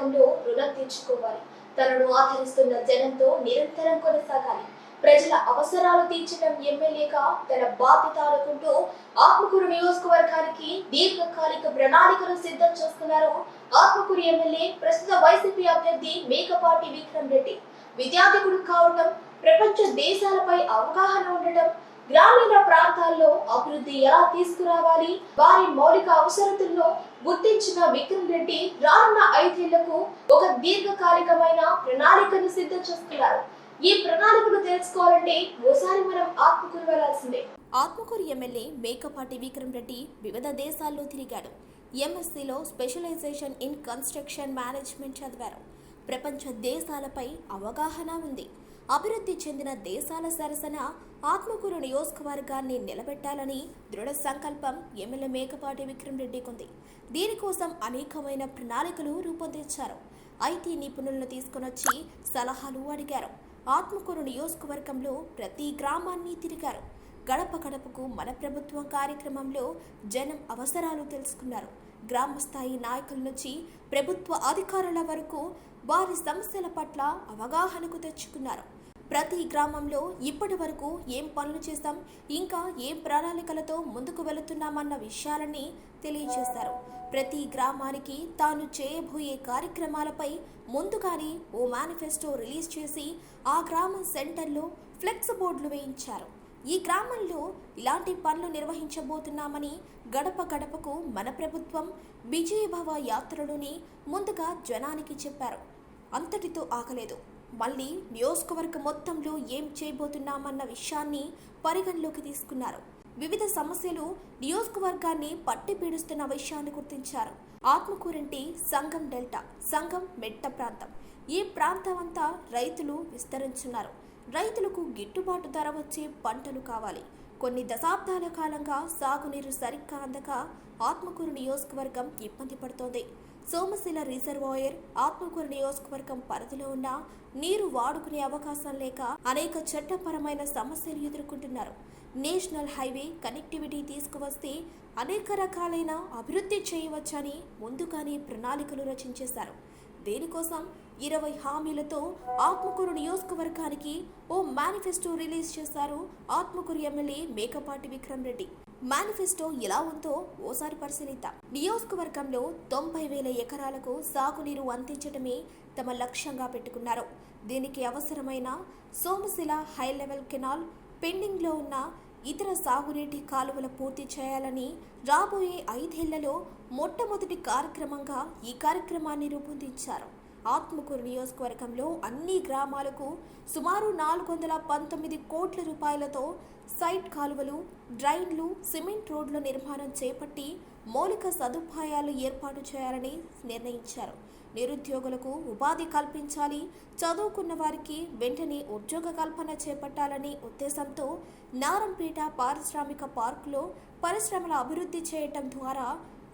పథకంలో రుణం తీర్చుకోవాలి. తనను ఆదరిస్తున్న జనంతో నిరంతరం కొనసాగాలి. ప్రజల అవసరాలు తీర్చడం ఎమ్మెల్యేగా తన బాధ్యత అనుకుంటూ ఆత్మకూరు నియోజకవర్గానికి దీర్ఘకాలిక ప్రణాళికలు సిద్ధం చేస్తున్నారు ఆత్మకూరు ఎమ్మెల్యే ప్రస్తుత వైసీపీ అభ్యర్థి మేకపాటి విక్రమ్ రెడ్డి. విద్యార్థికుడు కావడం ప్రపంచ దేశాలపై అవగాహన ఉండటం గ్రామీణ ప్రాంతాల్లో అభివృద్ధి ఎలా తీసుకురావాలి? వారి మౌలిక అవసరతల్లో గుర్తించిన విక్రమ్ రెడ్డి రానున్న ఐదేళ్ళకు ఒక దీర్ఘకాలికమైన ప్రణాళికను సిద్ధం చేస్తున్నారు. ఈ ప్రణాళికను తెలుసుకోవాలంటే ఓసారి మనం ఆత్మకూరు వెళ్ళాల్సిందే. ఆత్మకూరు ఎమ్మెల్యే మేకపాటి విక్రమ్ రెడ్డి వివిధ దేశాల్లో తిరిగాడు. ఎంఎస్సీలో స్పెషలైజేషన్ ఇన్ కన్స్ట్రక్షన్ మేనేజ్మెంట్ చదివారు. ప్రపంచ దేశాలపై అవగాహన ఉంది. అభివృద్ధి చెందిన దేశాల సరసన ఆత్మకూరు నియోజకవర్గాన్ని నిలబెట్టాలని దృఢ సంకల్పం ఎమ్మెల్యే మేకపాటి విక్రమ్ రెడ్డికి ఉంది దీనికోసం అనేకమైన ప్రణాళికలు రూపొందించారు. ఐటీ నిపుణులను తీసుకొనొచ్చి సలహాలు అడిగారు. ఆత్మకూరు నియోజకవర్గంలో ప్రతి గ్రామాన్ని తిరిగారు. గడప గడపకు మన ప్రభుత్వం కార్యక్రమంలో జనం అవసరాలు తెలుసుకున్నారు. గ్రామ స్థాయి నాయకుల నుంచి ప్రభుత్వ అధికారుల వరకు వారి సమస్యల పట్ల అవగాహనకు తెచ్చుకున్నారు. ప్రతి గ్రామంలో ఇప్పటి వరకు ఏం పనులు చేస్తాం ఇంకా ఏం ప్రణాళికలతో ముందుకు వెళుతున్నామన్న విషయాలని తెలియజేస్తారు. ప్రతి గ్రామానికి తాను చేయబోయే కార్యక్రమాలపై ముందుగానే ఓ మేనిఫెస్టో రిలీజ్ చేసి ఆ గ్రామం సెంటర్లో ఫ్లెక్స్ బోర్డులు వేయించారు. ఈ గ్రామంలో ఇలాంటి పనులు నిర్వహించబోతున్నామని గడప గడపకు మన ప్రభుత్వం విజయభవ యాత్రలోని ముందుగా జనానికి చెప్పారు. అంతటితో ఆగలేదు. మళ్ళీ నియోజకవర్గ మొత్తంలో ఏం చేయబోతున్నామన్న విషయాన్ని పరిగణలోకి తీసుకున్నారు. వివిధ సమస్యలు నియోజకవర్గాన్ని పట్టి పీడిస్తున్న విషయాన్ని గుర్తించారు. ఆత్మకూరింటి సంఘం డెల్టా సంఘం మెట్ట ప్రాంతం. ఈ ప్రాంతం అంతా రైతులు విస్తరించున్నారు. రైతులకు గిట్టుబాటు ధర వచ్చే పంటలు కావాలి. కొన్ని దశాబ్దాల కాలంగా సాగునీరు సరిగ్గా అందక ఆత్మకూరు నియోజకవర్గం ఇబ్బంది పడుతోంది. సోమశిల రిజర్వాయర్ ఆత్మకూరు నియోజకవర్గం పరిధిలో ఉన్న నీరు వాడుకునే అవకాశం లేక అనేక చట్టపరమైన సమస్యలు ఎదుర్కొంటున్నారు. నేషనల్ హైవే కనెక్టివిటీ తీసుకువస్తే అనేక రకాలైన అభివృద్ధి చేయవచ్చని ముందుగానే ప్రణాళికలు రచించేశారు. దీనికోసం? ఇరవై హామీలతో ఆత్మకూరు నియోజకవర్గానికి ఓ మేనిఫెస్టో రిలీజ్ చేశారు ఆత్మకూరు ఎమ్మెల్యే మేకపాటి విక్రమ్ రెడ్డి. మేనిఫెస్టో ఎలా ఉందో ఓసారి పరిశీలిద్దాం. నియోజకవర్గంలో తొంభై వేల ఎకరాలకు సాగునీరు అందించడమే తమ లక్ష్యంగా పెట్టుకున్నారు. దీనికి అవసరమైన సోమశిల హై లెవెల్ కెనాల్ పెండింగ్లో ఉన్న ఇతర సాగునీటి కాలువలు పూర్తి చేయాలని రాబోయే ఐదేళ్ళలో మొట్టమొదటి కార్యక్రమంగా ఈ కార్యక్రమాన్ని రూపొందించారు. ఆత్మకూరు నియోజకవర్గంలో అన్ని గ్రామాలకు సుమారు నాలుగు వందల పంతొమ్మిది కోట్ల రూపాయలతో సైట్ కాలువలు డ్రైన్లు సిమెంట్ రోడ్ల నిర్మాణం చేపట్టి మౌలిక సదుపాయాలు ఏర్పాటు చేయాలని నిర్ణయించారు. నిరుద్యోగులకు ఉపాధి కల్పించాలి చదువుకున్న వారికి వెంటనే ఉద్యోగ కల్పన చేపట్టాలనే ఉద్దేశంతో నారంపేట పారిశ్రామిక పార్కులో పరిశ్రమల అభివృద్ధి చేయటం ద్వారా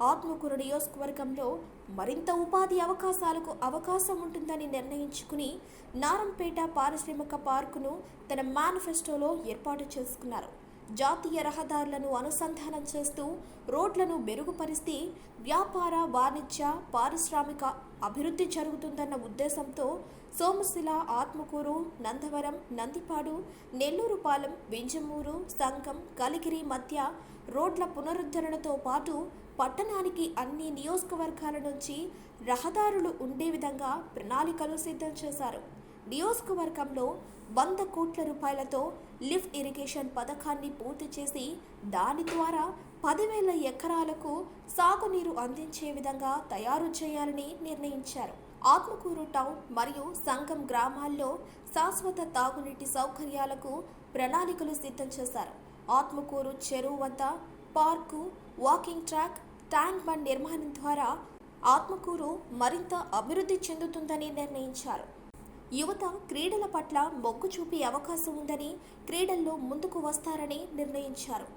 ఆత్మకూరు నియోజకవర్గంలో మరింత ఉపాధి అవకాశాలకు అవకాశం ఉంటుందని నిర్ణయించుకుని నారంపేట పారిశ్రామిక పార్కును తన మేనిఫెస్టోలో ఏర్పాటు చేసుకున్నారు. జాతీయ రహదారులను అనుసంధానం చేస్తూ రోడ్లను మెరుగుపరిస్తే వ్యాపార వాణిజ్య పారిశ్రామిక అభివృద్ధి జరుగుతుందన్న ఉద్దేశంతో సోమశిల ఆత్మకూరు నందవరం నందిపాడు నెల్లూరుపాలెం వింజమూరు సంగం కలిగిరి మధ్య రోడ్ల పునరుద్ధరణతో పాటు పట్టణానికి అన్ని నియోజకవర్గాల నుంచి రహదారులు ఉండే విధంగా ప్రణాళికలు సిద్ధం చేశారు. నియోజకవర్గంలో వంద కోట్ల రూపాయలతో లిఫ్ట్ ఇరిగేషన్ పథకాన్ని పూర్తి చేసి దాని ద్వారా పదివేల ఎకరాలకు సాగునీరు అందించే విధంగా తయారు చేయాలని నిర్ణయించారు. ఆత్మకూరు టౌన్ మరియు సంఘం గ్రామాల్లో శాశ్వత తాగునీటి సౌకర్యాలకు ప్రణాళికలు సిద్ధం చేశారు. ఆత్మకూరు చెరువు వద్ద park walking track tank bund నిర్మాణం ద్వారా ఆత్మకూరు మరింత అభివృద్ధి చెందుతుందని నిర్ణయించారు. యువత క్రీడల పట్ల మొగ్గు చూపే అవకాశం ఉందని క్రీడల్లో ముందుకు వస్తారని నిర్ణయించారు.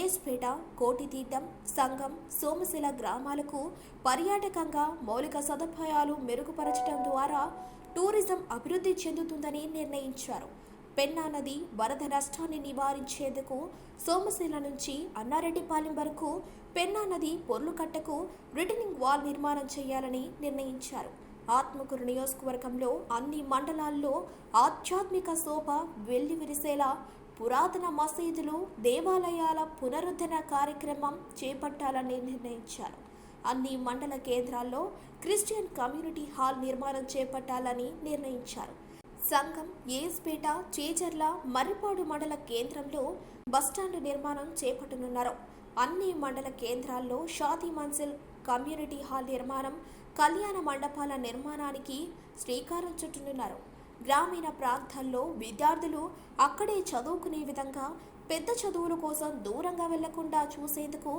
ఏస్పేట కోటితీర్థం సంఘం సోమశిల గ్రామాలకు పర్యాటకంగా మౌలిక సదుపాయాలు మెరుగుపరచడం ద్వారా టూరిజం అభివృద్ధి చెందుతుందని నిర్ణయించారు. పెన్నా నది వరద నష్టాన్ని నివారించేందుకు సోమశిల నుంచి అన్నారెడ్డిపాలెం వరకు పెన్నా నది పొర్లుకట్టకు రిటర్నింగ్ వాల్ నిర్మాణం చేయాలని నిర్ణయించారు. ఆత్మకూరు నియోజకవర్గంలో అన్ని మండలాల్లో ఆధ్యాత్మిక శోభ వెల్లివిరిసేలా పురాతన మసీదులు దేవాలయాల పునరుద్ధరణ కార్యక్రమం చేపట్టాలని నిర్ణయించారు. అన్ని మండల కేంద్రాల్లో క్రిస్టియన్ కమ్యూనిటీ హాల్ నిర్మాణం చేపట్టాలని నిర్ణయించారు. సంఘం ఏస్పేట చేజర్ల మర్రిపాడు మండల కేంద్రంలో బస్టాండ్ నిర్మాణం చేపట్టనున్నారు. అన్ని మండల కేంద్రాల్లో షాదీ మన్సిల్ కమ్యూనిటీ హాల్ నిర్మాణం కళ్యాణ మండపాల నిర్మాణానికి శ్రీకారం చుట్టనున్నారు. గ్రామీణ ప్రాంతాల్లో విద్యార్థులు అక్కడే చదువుకునే విధంగా పెద్ద చదువుల కోసం దూరంగా వెళ్ళకుండా చూసేందుకు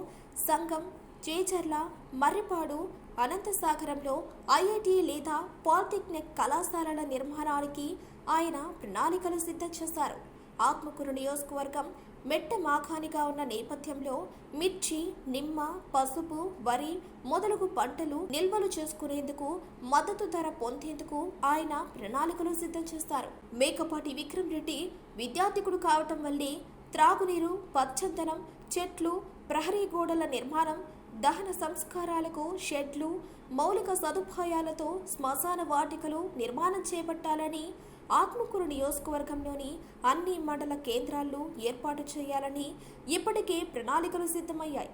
సంఘం చేచర్ల మర్రిపాడు అనంతసాగరంలో ఐఐటి లేదా పాలిటెక్నిక్ కళాశాలల నిర్మాణానికి ఆయన ప్రణాళికలు సిద్ధం చేశారు. ఆత్మకూరు నియోజకవర్గం మెట్ట మాఘానిగా ఉన్న నేపథ్యంలో మిర్చి నిమ్మ పసుపు వరి మొదలగు పంటలు నిల్వలు చేసుకునేందుకు మద్దతు ధర పొందేందుకు ఆయన ప్రణాళికలు సిద్ధం చేస్తారు. మేకపాటి విక్రమ్ రెడ్డి విద్యార్థికుడు కావటం వల్లే త్రాగునీరు పచ్చదనం చెట్లు ప్రహరీ గోడల నిర్మాణం దహన సంస్కారాలకు షెడ్లు మౌలిక సదుపాయాలతో శ్మశాన వాటికలు నిర్మాణం చేపట్టాలని ఆత్మకూరు నియోజకవర్గంలోని అన్ని మండల కేంద్రాల్లో ఏర్పాటు చేయాలని ఇప్పటికే ప్రణాళికలు సిద్ధమయ్యాయి.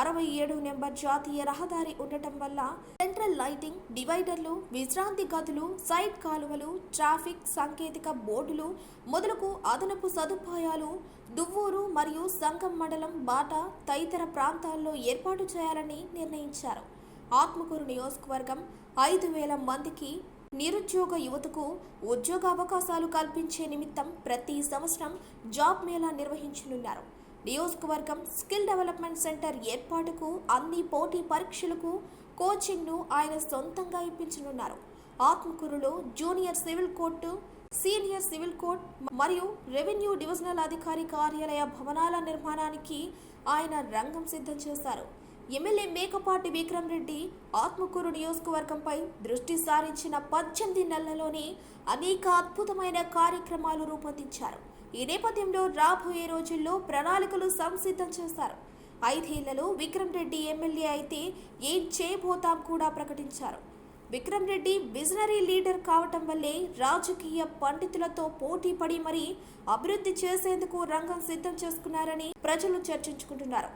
అరవై ఏడు నెంబర్ జాతీయ రహదారి ఉండటం వల్ల సెంట్రల్ లైటింగ్ డివైడర్లు విశ్రాంతి గదులు సైడ్ కాలువలు ట్రాఫిక్ సాంకేతిక బోర్డులు మొదలగు అదనపు సదుపాయాలు దువ్వూరు మరియు సంగం మండలం బాట తదితర ప్రాంతాల్లో ఏర్పాటు చేయాలని నిర్ణయించారు. ఆత్మకూరు నియోజకవర్గం ఐదు వేల మందికి నిరుద్యోగ యువతకు ఉద్యోగ అవకాశాలు కల్పించే నిమిత్తం ప్రతి సంవత్సరం జాబ్ మేళా నిర్వహించనున్నారు. నియోజకవర్గం స్కిల్ డెవలప్మెంట్ సెంటర్ ఏర్పాటుకు అన్ని పోటీ పరీక్షలకు కోచింగ్ను ఆయన సొంతంగా ఇప్పించనున్నారు. ఆత్మకూరులో junior civil court senior civil court మరియు రెవెన్యూ డివిజనల్ అధికారి కార్యాలయ భవనాల నిర్మాణానికి ఆయన రంగం సిద్ధం చేశారు. ఎమ్మెల్యే మేకపాటి విక్రమ్ రెడ్డి ఆత్మకూరు నియోజకవర్గంపై దృష్టి సారించిన పద్దెనిమిది నెలల్లోనే అనేక అద్భుతమైన కార్యక్రమాలు రూపొందించారు. ఈ నేపథ్యంలో రాబోయే రోజుల్లో ప్రణాళికలు సంసిద్ధం చేశారు ఐదేళ్ళలో విక్రమ్ రెడ్డి ఎమ్మెల్యే అయితే ఏం చేయబోతాం కూడా ప్రకటించారు. విక్రమ్ రెడ్డి విజనరీ లీడర్ కావటం వల్లే రాజకీయ పండితులతో పోటీ పడి మరీ అభివృద్ధి చేసేందుకు రంగం సిద్ధం చేసుకున్నారని ప్రజలు చర్చించుకుంటున్నారు.